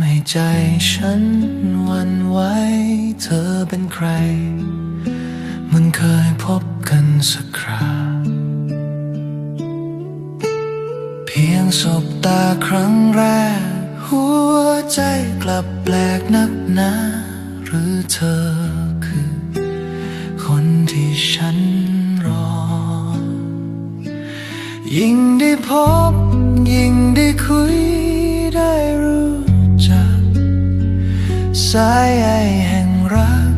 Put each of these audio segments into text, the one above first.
ำให้ใจฉันวันไหวเธอเป็นใคร มันเคยพบกันสักคราเพียงสบตาครั้งแรก หัวใจกลับแปลกนักหนาหรือเธอคือ คนที่ฉันรอ ยิ่งได้พบ ยิ่งได้คุยได้รู้ สายใยแห่งรัก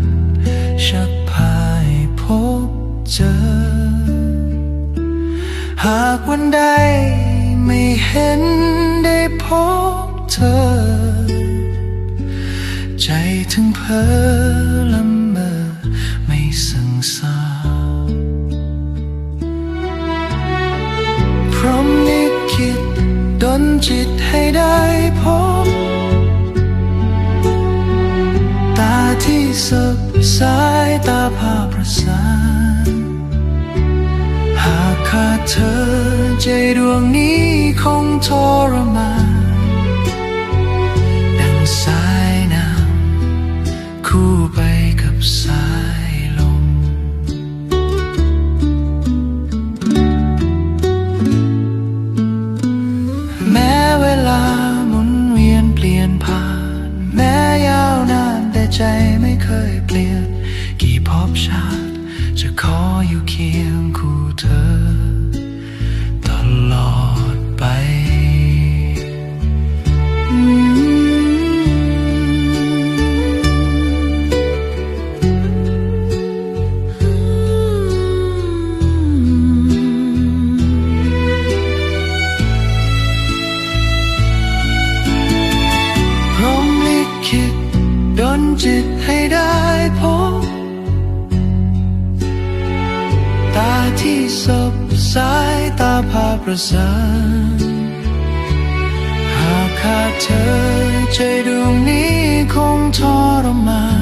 ชักพาให้พบเจอ หากวันใดไม่เห็นได้พบเธอ ใจถึงเพ้อละเมอไม่สังสาพรหมลิขิตดนจิตให้ได้ เธอใจดวงนี้คงทรมานดังสายน้ำคู่ไปกับสายลม แม้เวลาหมุนเวียนเปลี่ยนผ่าน แม้ยาวนานแต่ใจไม่เคยเปลี่ยน กี่ภพชาติจะขออยู่เคียงคู่เธอ จิตให้ได้พบ ตาที่สบสายตาพาประสานหากขาดเธอใจดวงนี้คงทรมาน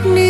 รักนี้